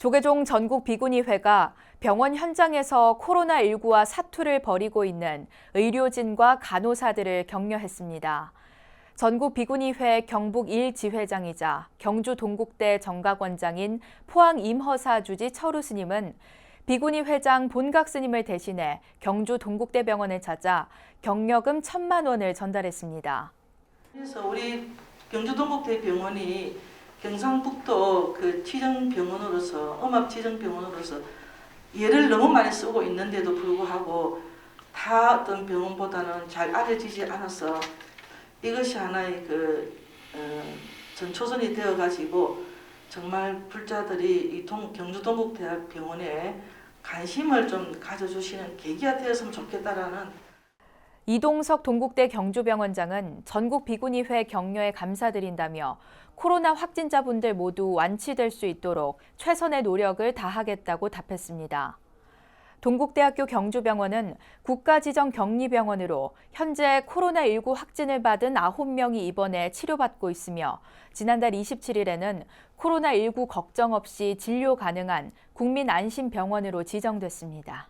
조계종 전국 비구니회가 병원 현장에서 코로나19와 사투를 벌이고 있는 의료진과 간호사들을 격려했습니다. 전국 비구니회 경북 1지회장이자 경주 동국대 정각원장인 포항 임허사 주지 철우 스님은 비구니 회장 본각 스님을 대신해 경주 동국대병원에 찾아 격려금 천만 원을 전달했습니다. 그래서 우리 경주 동국대병원이 경상북도 그 치정병원으로서 음압 치정병원으로서 예를 너무 많이 쓰고 있는데도 불구하고 다 어떤 병원보다는 잘 알려지지 않아서 이것이 하나의 그 어, 전초선이 되어 가지고 정말 불자들이 이 동, 경주동국대병원에 관심을 좀 가져주시는 계기가 되었으면 좋겠다라는 이동석 동국대 경주병원장은 전국 비구니회 격려에 감사드린다며 코로나 확진자분들 모두 완치될 수 있도록 최선의 노력을 다하겠다고 답했습니다. 동국대학교 경주병원은 국가지정 격리병원으로 현재 코로나19 확진을 받은 9명이 입원해 치료받고 있으며 지난달 27일에는 코로나19 걱정 없이 진료 가능한 국민안심병원으로 지정됐습니다.